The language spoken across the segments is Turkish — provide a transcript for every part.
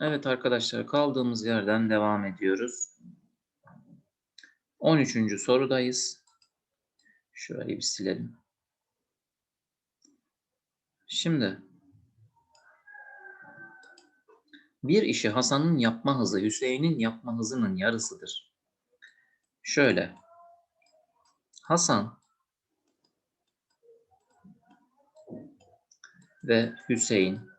Evet arkadaşlar kaldığımız yerden devam ediyoruz. 13. sorudayız. Şurayı bir silelim. Şimdi bir işi Hasan'ın yapma hızı Hüseyin'in yapma hızının yarısıdır. Şöyle. Hasan ve Hüseyin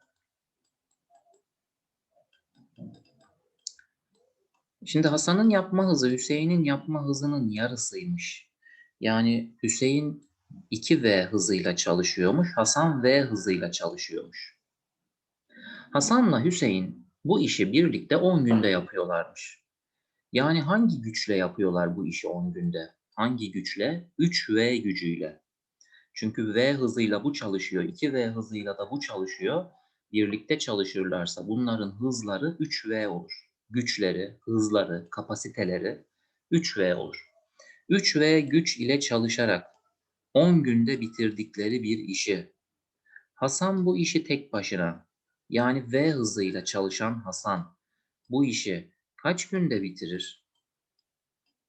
Şimdi Hasan'ın yapma hızı Hüseyin'in yapma hızının yarısıymış. Yani Hüseyin 2V hızıyla çalışıyormuş, Hasan V hızıyla çalışıyormuş. Hasan'la Hüseyin bu işi birlikte 10 günde yapıyorlarmış. Yani hangi güçle yapıyorlar bu işi 10 günde? Hangi güçle? 3V gücüyle. Çünkü V hızıyla bu çalışıyor, 2V hızıyla da bu çalışıyor. Birlikte çalışırlarsa bunların hızları 3V olur. Güçleri, hızları, kapasiteleri 3V olur. 3V güç ile çalışarak 10 günde bitirdikleri bir işi. Hasan bu işi tek başına yani V hızıyla çalışan Hasan bu işi kaç günde bitirir?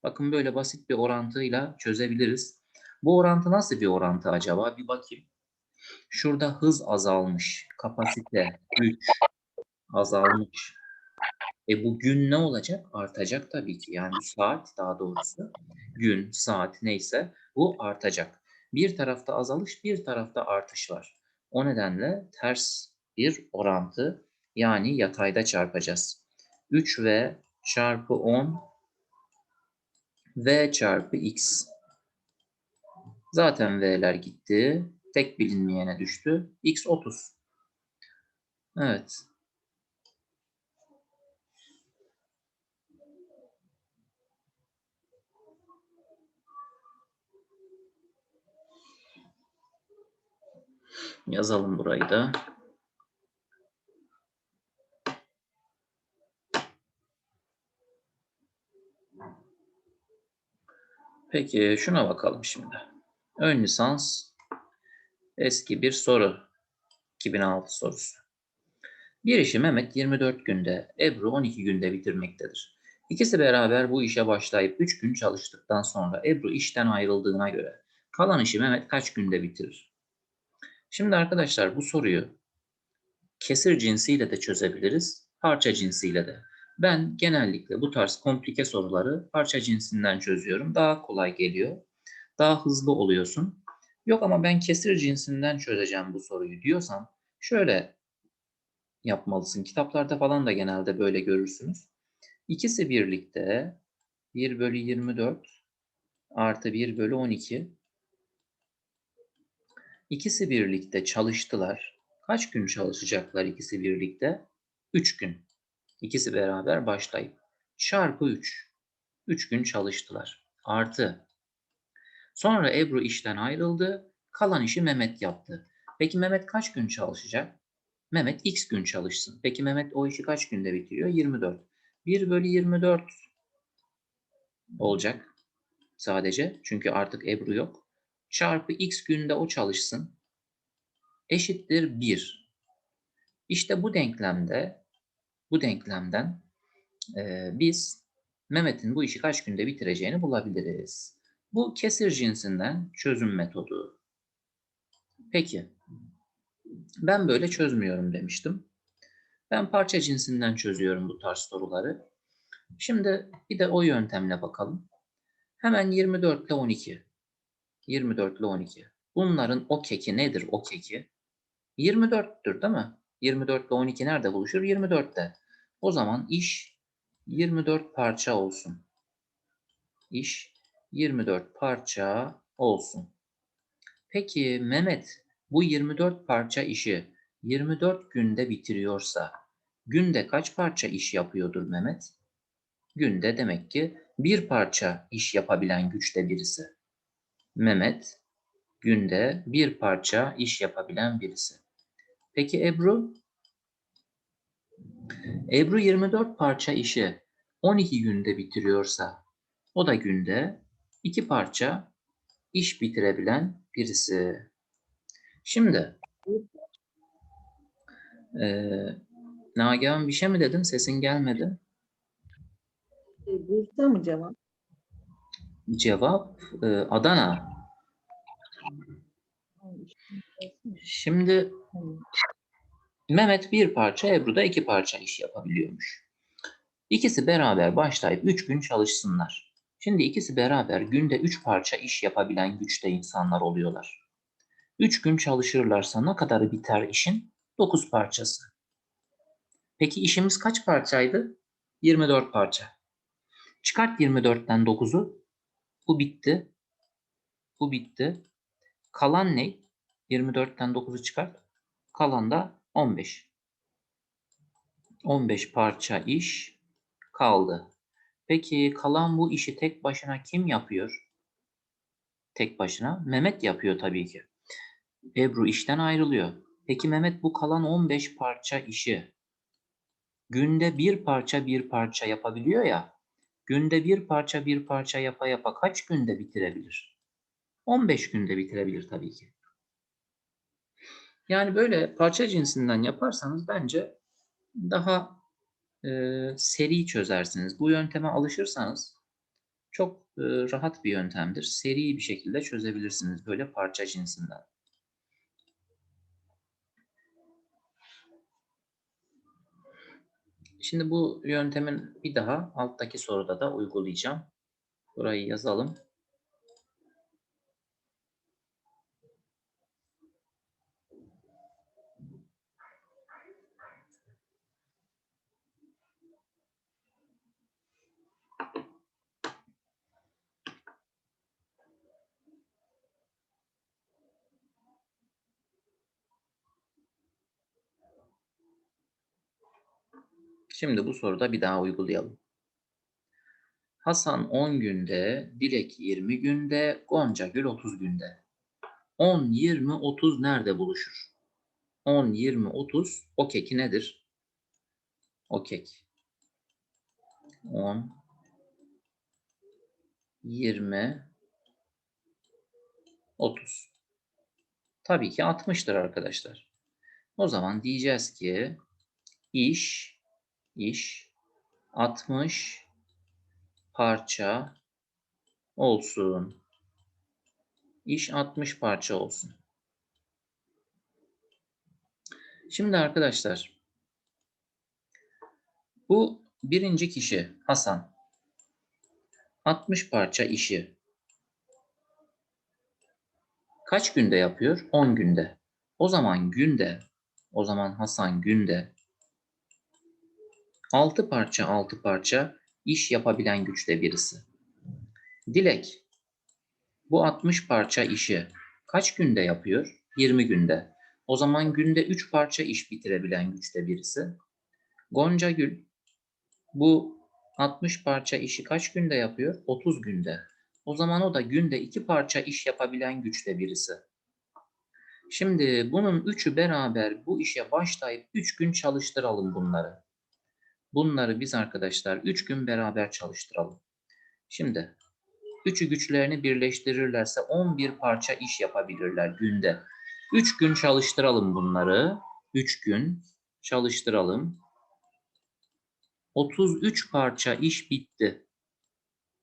Bakın böyle basit bir orantıyla çözebiliriz. Bu orantı nasıl bir orantı acaba? Bir bakayım. Şurada hız azalmış, kapasite, güç azalmış. E bu gün ne olacak? Artacak tabii ki. Yani saat daha doğrusu gün, saat neyse bu artacak. Bir tarafta azalış, bir tarafta artış var. O nedenle ters bir orantı yani yatayda çarpacağız. 3V çarpı 10 V çarpı X. Zaten V'ler gitti. Tek bilinmeyene düştü. X 30. Evet. Yazalım burayı da. Peki şuna bakalım şimdi. Ön lisans eski bir soru. 2006 sorusu. Bir işi Mehmet 24 günde, Ebru 12 günde bitirmektedir. İkisi beraber bu işe başlayıp 3 gün çalıştıktan sonra Ebru işten ayrıldığına göre kalan işi Mehmet kaç günde bitirir? Şimdi arkadaşlar bu soruyu kesir cinsiyle de çözebiliriz, parça cinsiyle de. Ben genellikle bu tarz komplike soruları parça cinsinden çözüyorum. Daha kolay geliyor. Daha hızlı oluyorsun. Yok ama ben kesir cinsinden çözeceğim bu soruyu diyorsan şöyle yapmalısın. Kitaplarda falan da genelde böyle görürsünüz. İkisi birlikte 1 bölü 24 artı 1 bölü 12 İkisi birlikte çalıştılar. Kaç gün çalışacaklar ikisi birlikte? 3 gün. İkisi beraber başlayıp çarpı 3. 3 gün çalıştılar. Artı. Sonra Ebru işten ayrıldı. Kalan işi Mehmet yaptı. Peki Mehmet kaç gün çalışacak? Mehmet x gün çalışsın. Peki Mehmet o işi kaç günde bitiriyor? 24. 1 bölü 24 olacak sadece. Çünkü artık Ebru yok. Çarpı x günde o çalışsın. Eşittir 1. İşte bu denklemde bu denklemden e, biz Mehmet'in bu işi kaç günde bitireceğini bulabiliriz. Bu kesir cinsinden çözüm metodu. Peki, ben böyle çözmüyorum demiştim. Ben parça cinsinden çözüyorum bu tarz soruları. Şimdi bir de o yöntemle bakalım. Hemen 24 ile 12. 24 ile 12. Bunların o keki nedir o keki? 24'tür değil mi? 24 ile 12 nerede buluşur? 24'te. O zaman iş 24 parça olsun. İş 24 parça olsun. Peki Mehmet bu 24 parça işi 24 günde bitiriyorsa günde kaç parça iş yapıyordur Mehmet? Günde demek ki bir parça iş yapabilen güçte birisi. Mehmet günde bir parça iş yapabilen birisi. Peki Ebru? Ebru 24 parça işi 12 günde bitiriyorsa o da günde iki parça iş bitirebilen birisi. Şimdi e, Nagihan bir şey mi dedin? Sesin gelmedi. E, Bursa mı cevap? Cevap e, Adana. Şimdi. Mehmet bir parça, Ebru da iki parça iş yapabiliyormuş. İkisi beraber başlayıp üç gün çalışsınlar. Şimdi ikisi beraber günde üç parça iş yapabilen güçte insanlar oluyorlar. Üç gün çalışırlarsa ne kadarı biter işin? Dokuz parçası. Peki işimiz kaç parçaydı? 24 parça. Çıkart 24'ten 9'u. Bu bitti. Bu bitti. Kalan ne? 24'ten 9'u çıkart. Kalan da 15. 15 parça iş kaldı. Peki kalan bu işi tek başına kim yapıyor? Tek başına Mehmet yapıyor tabii ki. Ebru işten ayrılıyor. Peki Mehmet bu kalan 15 parça işi günde bir parça bir parça yapabiliyor ya. Günde bir parça bir parça yapa yapa kaç günde bitirebilir? 15 günde bitirebilir tabii ki. Yani böyle parça cinsinden yaparsanız bence daha e, seri çözersiniz. Bu yönteme alışırsanız çok e, rahat bir yöntemdir. Seri bir şekilde çözebilirsiniz böyle parça cinsinden. Şimdi bu yöntemin bir daha alttaki soruda da uygulayacağım. Burayı yazalım. Şimdi bu soruda bir daha uygulayalım. Hasan 10 günde, Dilek 20 günde, Gonca Gül 30 günde. 10, 20, 30 nerede buluşur? 10, 20, 30 o keki nedir? O kek. 10, 20, 30. Tabii ki 60'tır arkadaşlar. O zaman diyeceğiz ki iş iş 60 parça olsun. İş 60 parça olsun. Şimdi arkadaşlar bu birinci kişi Hasan 60 parça işi kaç günde yapıyor? 10 günde. O zaman günde o zaman Hasan günde 6 parça 6 parça iş yapabilen güçte birisi. Dilek bu 60 parça işi kaç günde yapıyor? 20 günde. O zaman günde 3 parça iş bitirebilen güçte birisi. Gonca Gül bu 60 parça işi kaç günde yapıyor? 30 günde. O zaman o da günde 2 parça iş yapabilen güçte birisi. Şimdi bunun üçü beraber bu işe başlayıp 3 gün çalıştıralım bunları. Bunları biz arkadaşlar 3 gün beraber çalıştıralım. Şimdi üçü güçlerini birleştirirlerse 11 parça iş yapabilirler günde. 3 gün çalıştıralım bunları. 3 gün çalıştıralım. 33 parça iş bitti.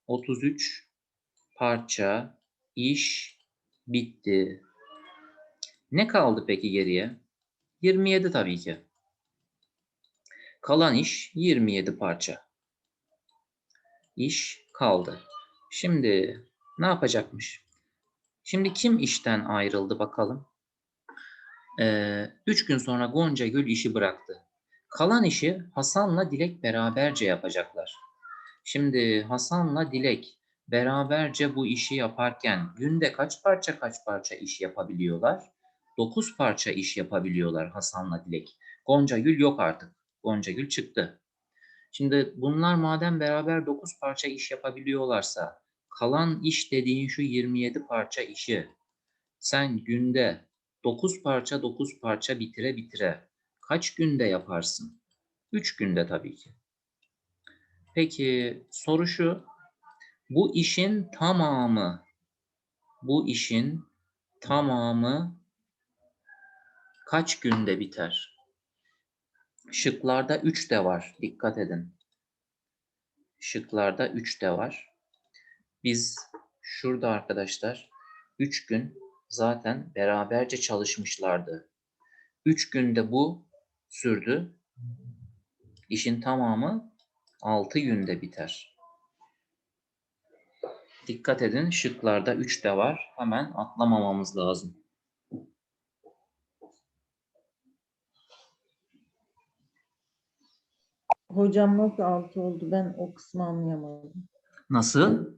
33 parça iş bitti. Ne kaldı peki geriye? 27 tabii ki. Kalan iş 27 parça. İş kaldı. Şimdi ne yapacakmış? Şimdi kim işten ayrıldı bakalım. Ee, üç gün sonra Gonca Gül işi bıraktı. Kalan işi Hasan'la Dilek beraberce yapacaklar. Şimdi Hasan'la Dilek beraberce bu işi yaparken günde kaç parça kaç parça iş yapabiliyorlar? 9 parça iş yapabiliyorlar Hasan'la Dilek. Gonca Gül yok artık. Gonca Gül çıktı. Şimdi bunlar madem beraber 9 parça iş yapabiliyorlarsa kalan iş dediğin şu 27 parça işi sen günde 9 parça 9 parça bitire bitire kaç günde yaparsın? 3 günde tabii ki. Peki soru şu. Bu işin tamamı bu işin tamamı kaç günde biter? Şıklarda 3 de var. Dikkat edin. Şıklarda 3 de var. Biz şurada arkadaşlar 3 gün zaten beraberce çalışmışlardı. 3 günde bu sürdü. İşin tamamı 6 günde biter. Dikkat edin şıklarda 3 de var. Hemen atlamamamız lazım. Hocam nasıl altı oldu? Ben o kısmı anlayamadım. Nasıl?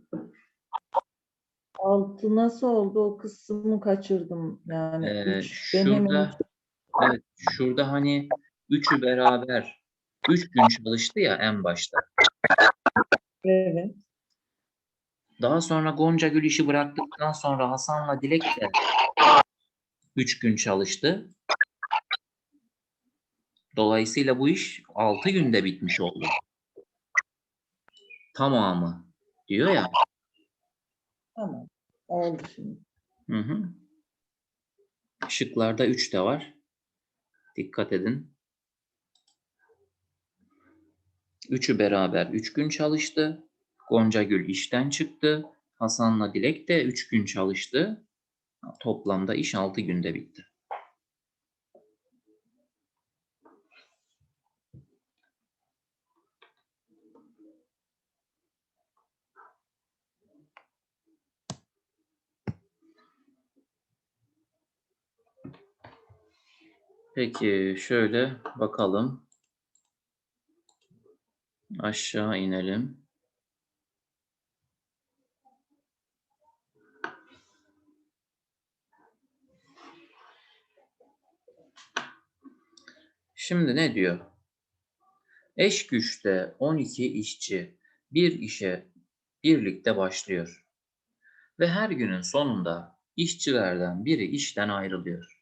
Altı nasıl oldu? O kısmı kaçırdım. Yani Ee, üç. Şurada evet şurada hani üçü beraber 3 gün çalıştı ya en başta. evet. Daha sonra Gonca Gül işi bıraktıktan sonra Hasan'la Dilek de 3 gün çalıştı. Dolayısıyla bu iş 6 günde bitmiş oldu. Tamamı diyor ya. Tamam. Oldu şimdi. Hı hı. Şıklarda 3 de var. Dikkat edin. Üçü beraber 3 gün çalıştı. Gonca Gül işten çıktı. Hasan'la Dilek de 3 gün çalıştı. Toplamda iş 6 günde bitti. Peki şöyle bakalım. Aşağı inelim. Şimdi ne diyor? Eş güçte 12 işçi bir işe birlikte başlıyor. Ve her günün sonunda işçilerden biri işten ayrılıyor.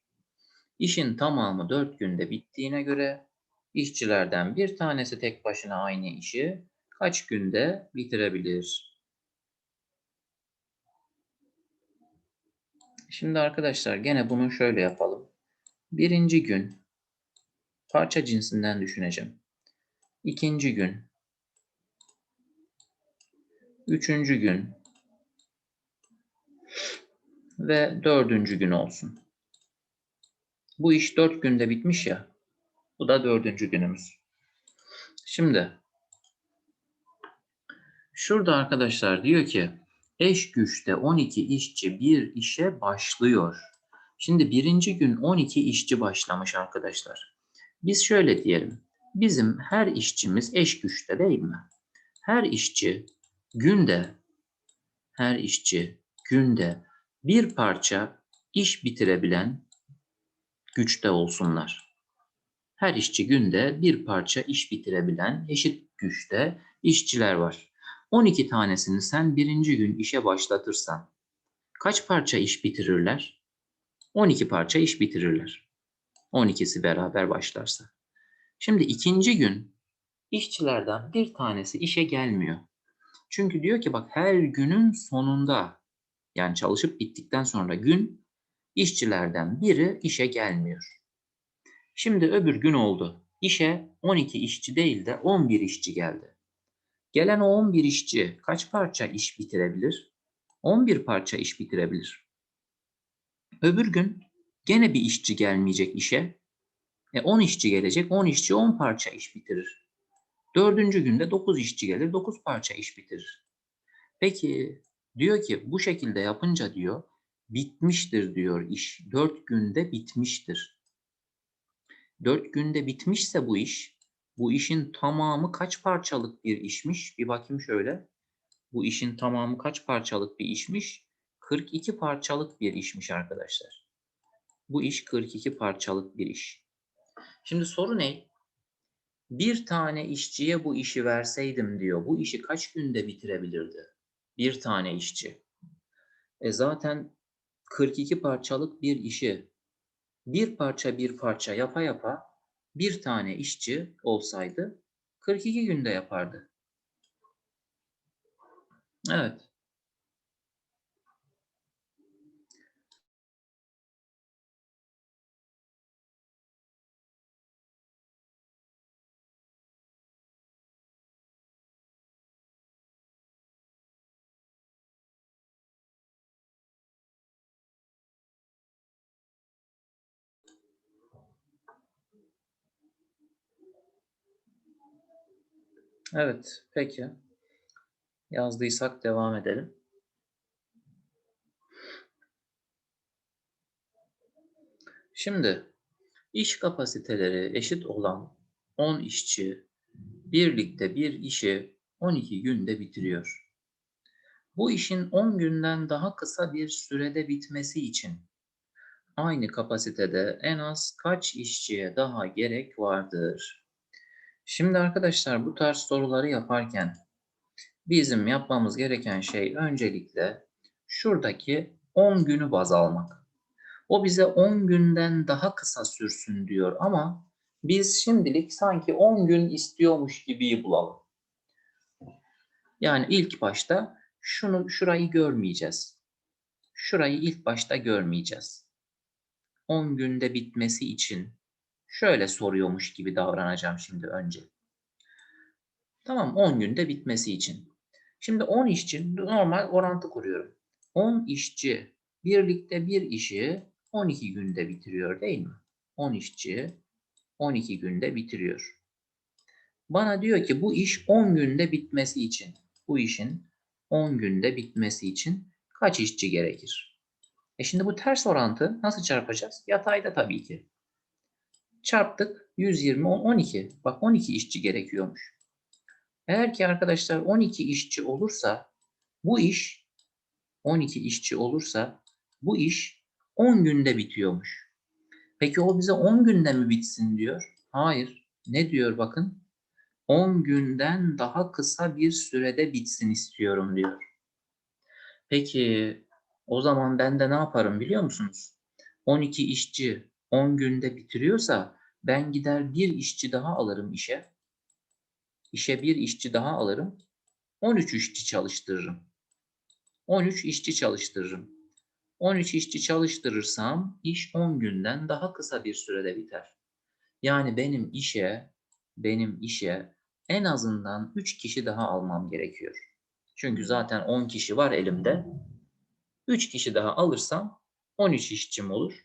İşin tamamı 4 günde bittiğine göre işçilerden bir tanesi tek başına aynı işi kaç günde bitirebilir? Şimdi arkadaşlar gene bunu şöyle yapalım. Birinci gün parça cinsinden düşüneceğim. İkinci gün, üçüncü gün ve dördüncü gün olsun. Bu iş dört günde bitmiş ya. Bu da dördüncü günümüz. Şimdi şurada arkadaşlar diyor ki eş güçte 12 işçi bir işe başlıyor. Şimdi birinci gün 12 işçi başlamış arkadaşlar. Biz şöyle diyelim. Bizim her işçimiz eş güçte değil mi? Her işçi günde her işçi günde bir parça iş bitirebilen güçte olsunlar. Her işçi günde bir parça iş bitirebilen eşit güçte işçiler var. 12 tanesini sen birinci gün işe başlatırsan kaç parça iş bitirirler? 12 parça iş bitirirler. 12'si beraber başlarsa. Şimdi ikinci gün işçilerden bir tanesi işe gelmiyor. Çünkü diyor ki bak her günün sonunda yani çalışıp bittikten sonra gün işçilerden biri işe gelmiyor. Şimdi öbür gün oldu. İşe 12 işçi değil de 11 işçi geldi. Gelen o 11 işçi kaç parça iş bitirebilir? 11 parça iş bitirebilir. Öbür gün gene bir işçi gelmeyecek işe. E 10 işçi gelecek. 10 işçi 10 parça iş bitirir. Dördüncü günde 9 işçi gelir. 9 parça iş bitirir. Peki diyor ki bu şekilde yapınca diyor bitmiştir diyor iş. 4 günde bitmiştir. 4 günde bitmişse bu iş, bu işin tamamı kaç parçalık bir işmiş? Bir bakayım şöyle. Bu işin tamamı kaç parçalık bir işmiş? 42 parçalık bir işmiş arkadaşlar. Bu iş 42 parçalık bir iş. Şimdi soru ne? Bir tane işçiye bu işi verseydim diyor. Bu işi kaç günde bitirebilirdi? Bir tane işçi. E zaten 42 parçalık bir işi bir parça bir parça yapa yapa bir tane işçi olsaydı 42 günde yapardı. Evet. Evet, peki. Yazdıysak devam edelim. Şimdi iş kapasiteleri eşit olan 10 işçi birlikte bir işi 12 günde bitiriyor. Bu işin 10 günden daha kısa bir sürede bitmesi için aynı kapasitede en az kaç işçiye daha gerek vardır? Şimdi arkadaşlar bu tarz soruları yaparken bizim yapmamız gereken şey öncelikle şuradaki 10 günü baz almak. O bize 10 günden daha kısa sürsün diyor ama biz şimdilik sanki 10 gün istiyormuş gibi bulalım. Yani ilk başta şunu şurayı görmeyeceğiz. Şurayı ilk başta görmeyeceğiz. 10 günde bitmesi için şöyle soruyormuş gibi davranacağım şimdi önce. Tamam 10 günde bitmesi için. Şimdi 10 işçi normal orantı kuruyorum. 10 işçi birlikte bir işi 12 günde bitiriyor değil mi? 10 işçi 12 günde bitiriyor. Bana diyor ki bu iş 10 günde bitmesi için, bu işin 10 günde bitmesi için kaç işçi gerekir? E şimdi bu ters orantı nasıl çarpacağız? Yatayda tabii ki. Çarptık 120 12. Bak 12 işçi gerekiyormuş. Eğer ki arkadaşlar 12 işçi olursa bu iş 12 işçi olursa bu iş 10 günde bitiyormuş. Peki o bize 10 günde mi bitsin diyor? Hayır. Ne diyor bakın? 10 günden daha kısa bir sürede bitsin istiyorum diyor. Peki o zaman ben de ne yaparım biliyor musunuz? 12 işçi 10 günde bitiriyorsa ben gider bir işçi daha alırım işe. İşe bir işçi daha alırım. 13 işçi çalıştırırım. 13 işçi çalıştırırım. 13 işçi çalıştırırsam iş 10 günden daha kısa bir sürede biter. Yani benim işe benim işe en azından 3 kişi daha almam gerekiyor. Çünkü zaten 10 kişi var elimde. 3 kişi daha alırsam 13 işçim olur.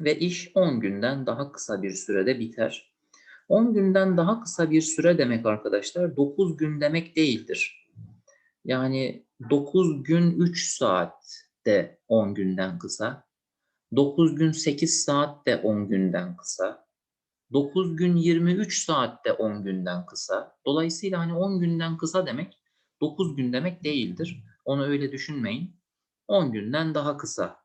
Ve iş 10 günden daha kısa bir sürede biter. 10 günden daha kısa bir süre demek arkadaşlar 9 gün demek değildir. Yani 9 gün 3 saat de 10 günden kısa. 9 gün 8 saat de 10 günden kısa. 9 gün 23 saat de 10 günden kısa. Dolayısıyla hani 10 günden kısa demek 9 gün demek değildir. Onu öyle düşünmeyin. 10 günden daha kısa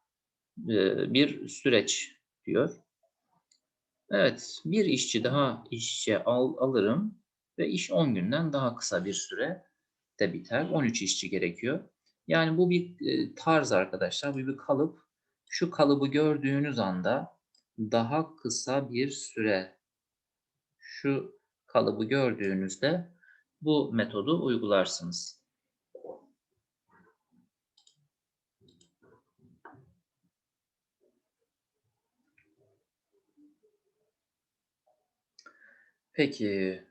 bir süreç diyor. Evet, bir işçi daha işçe al, alırım ve iş 10 günden daha kısa bir süre de biter. 13 işçi gerekiyor. Yani bu bir tarz arkadaşlar, bu bir kalıp. Şu kalıbı gördüğünüz anda daha kısa bir süre şu kalıbı gördüğünüzde bu metodu uygularsınız. Peki.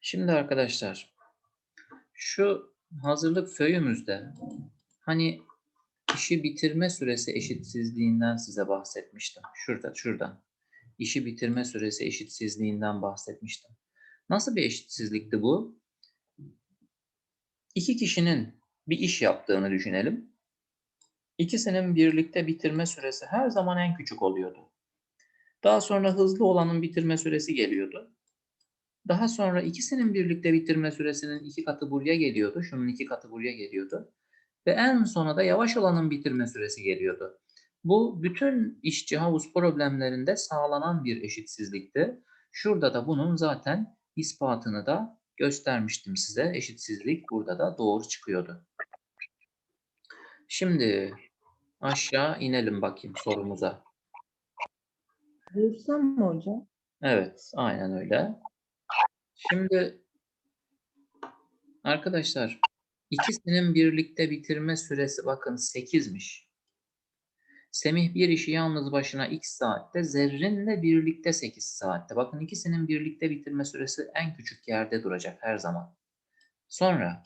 Şimdi arkadaşlar şu hazırlık föyümüzde hani işi bitirme süresi eşitsizliğinden size bahsetmiştim. Şurada, şuradan. İşi bitirme süresi eşitsizliğinden bahsetmiştim. Nasıl bir eşitsizlikti bu? İki kişinin bir iş yaptığını düşünelim. İkisinin birlikte bitirme süresi her zaman en küçük oluyordu. Daha sonra hızlı olanın bitirme süresi geliyordu. Daha sonra ikisinin birlikte bitirme süresinin iki katı buraya geliyordu. Şunun iki katı buraya geliyordu. Ve en sona da yavaş olanın bitirme süresi geliyordu. Bu bütün işçi havuz problemlerinde sağlanan bir eşitsizlikti. Şurada da bunun zaten ispatını da göstermiştim size. Eşitsizlik burada da doğru çıkıyordu. Şimdi aşağı inelim bakayım sorumuza. Buyursam mı hocam? Evet, aynen öyle. Şimdi arkadaşlar ikisinin birlikte bitirme süresi bakın 8'miş. Semih bir işi yalnız başına x saatte, Zerrin'le birlikte 8 saatte. Bakın ikisinin birlikte bitirme süresi en küçük yerde duracak her zaman. Sonra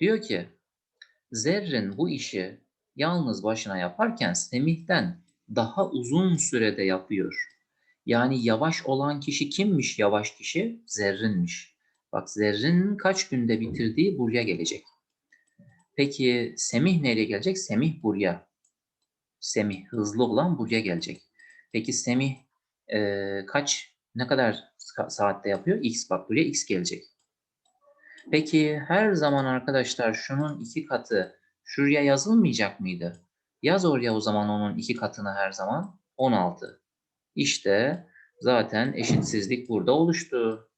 diyor ki Zerrin bu işi yalnız başına yaparken Semih'ten daha uzun sürede yapıyor. Yani yavaş olan kişi kimmiş yavaş kişi? Zerrinmiş. Bak Zerrin'in kaç günde bitirdiği buraya gelecek. Peki Semih nereye gelecek? Semih buraya. Semih hızlı olan buraya gelecek. Peki Semih e, kaç ne kadar sa- saatte yapıyor? X bak buraya X gelecek. Peki her zaman arkadaşlar şunun iki katı şuraya yazılmayacak mıydı? Yaz oraya o zaman onun iki katını her zaman 16. İşte zaten eşitsizlik burada oluştu.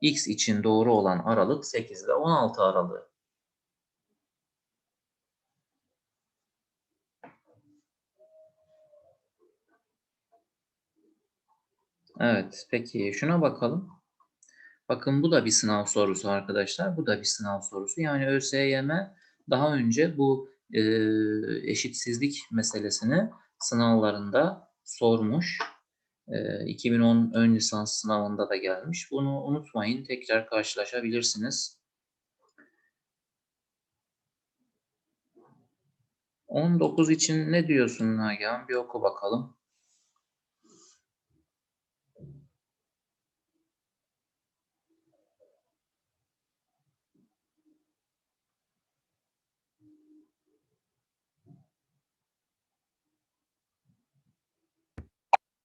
X için doğru olan aralık 8 ile 16 aralığı. Evet, peki şuna bakalım. Bakın bu da bir sınav sorusu arkadaşlar. Bu da bir sınav sorusu. Yani ÖSYM daha önce bu e, eşitsizlik meselesini sınavlarında sormuş. E, 2010 ön lisans sınavında da gelmiş. Bunu unutmayın. Tekrar karşılaşabilirsiniz. 19 için ne diyorsun Nagihan? Bir oku bakalım.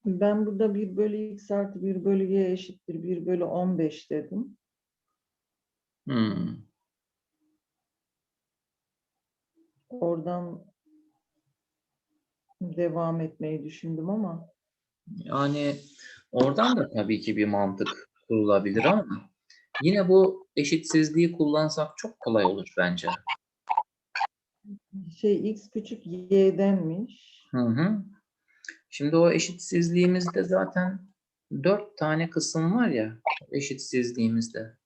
Ben burada 1 bölü x artı 1 bölü y eşittir 1 bölü 15 dedim. Hmm. Oradan devam etmeyi düşündüm ama Yani oradan da tabii ki bir mantık kurulabilir ama yine bu eşitsizliği kullansak çok kolay olur bence. şey x küçük y'denmiş. Hı hı. Şimdi o eşitsizliğimizde zaten dört tane kısım var ya eşitsizliğimizde.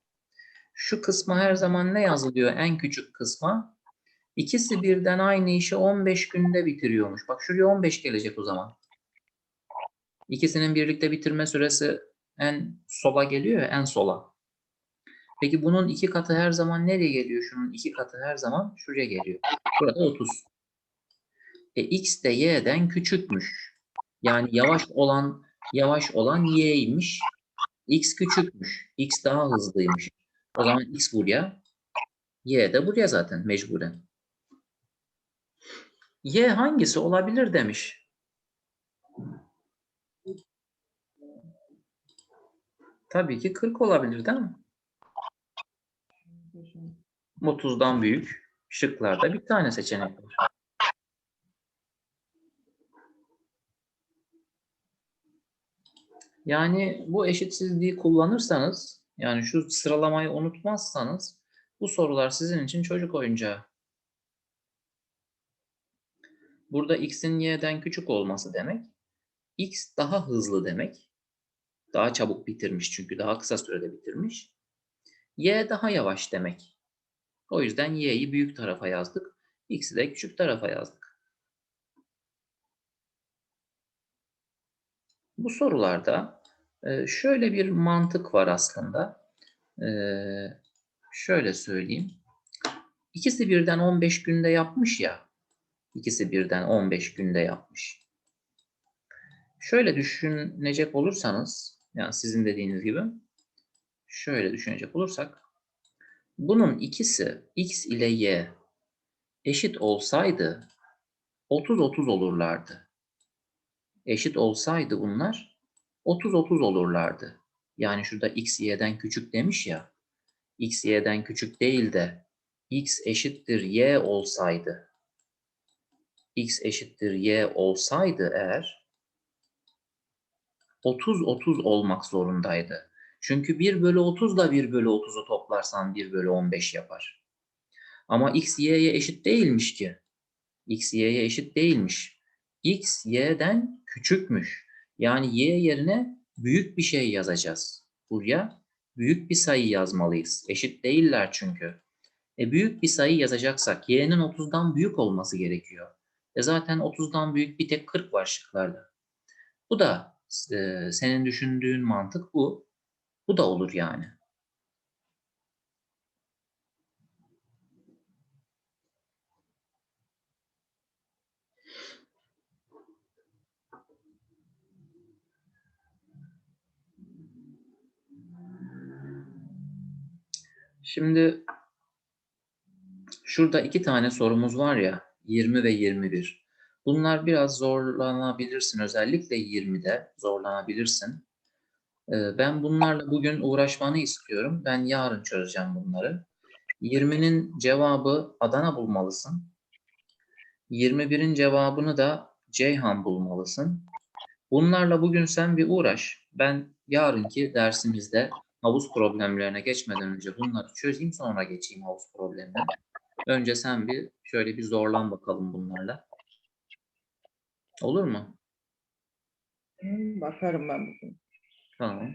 Şu kısma her zaman ne yazılıyor en küçük kısma? İkisi birden aynı işi 15 günde bitiriyormuş. Bak şuraya 15 gelecek o zaman. İkisinin birlikte bitirme süresi en sola geliyor ya en sola. Peki bunun iki katı her zaman nereye geliyor? Şunun iki katı her zaman şuraya geliyor. Burada 30. E x de y'den küçükmüş. Yani yavaş olan yavaş olan y'ymiş. x küçükmüş. x daha hızlıymış. O zaman x buraya, y de buraya zaten mecburen. Y hangisi olabilir demiş. Tabii ki 40 olabilir değil mi? 30'dan büyük. Şıklarda bir tane seçenek var. Yani bu eşitsizliği kullanırsanız, yani şu sıralamayı unutmazsanız bu sorular sizin için çocuk oyuncağı. Burada x'in y'den küçük olması demek, x daha hızlı demek. Daha çabuk bitirmiş çünkü daha kısa sürede bitirmiş. y daha yavaş demek. O yüzden y'yi büyük tarafa yazdık. x'i de küçük tarafa yazdık. Bu sorularda e, şöyle bir mantık var aslında. E, şöyle söyleyeyim. İkisi birden 15 günde yapmış ya. İkisi birden 15 günde yapmış. Şöyle düşünecek olursanız, yani sizin dediğiniz gibi, şöyle düşünecek olursak, bunun ikisi x ile y eşit olsaydı 30-30 olurlardı. Eşit olsaydı bunlar 30-30 olurlardı. Yani şurada x y'den küçük demiş ya, x y'den küçük değil de x eşittir y olsaydı, x eşittir y olsaydı eğer 30-30 olmak zorundaydı. Çünkü 1 bölü 30 da 1 bölü 30'u toplarsan 1 bölü 15 yapar. Ama x y'ye eşit değilmiş ki. x y'ye eşit değilmiş. x y'den küçükmüş. Yani y yerine büyük bir şey yazacağız. Buraya büyük bir sayı yazmalıyız. Eşit değiller çünkü. E büyük bir sayı yazacaksak y'nin 30'dan büyük olması gerekiyor. E zaten 30'dan büyük bir tek 40 var şıklarda. Bu da e, senin düşündüğün mantık bu. Bu da olur yani. Şimdi şurada iki tane sorumuz var ya 20 ve 21. Bunlar biraz zorlanabilirsin. Özellikle 20'de zorlanabilirsin. Ee, Ben bunlarla bugün uğraşmanı istiyorum. Ben yarın çözeceğim bunları. 20'nin cevabı Adana bulmalısın. 21'in cevabını da Ceyhan bulmalısın. Bunlarla bugün sen bir uğraş. Ben yarınki dersimizde havuz problemlerine geçmeden önce bunları çözeyim sonra geçeyim havuz problemine. Önce sen bir şöyle bir zorlan bakalım bunlarla. Olur mu? Bakarım ben bugün. Tamam.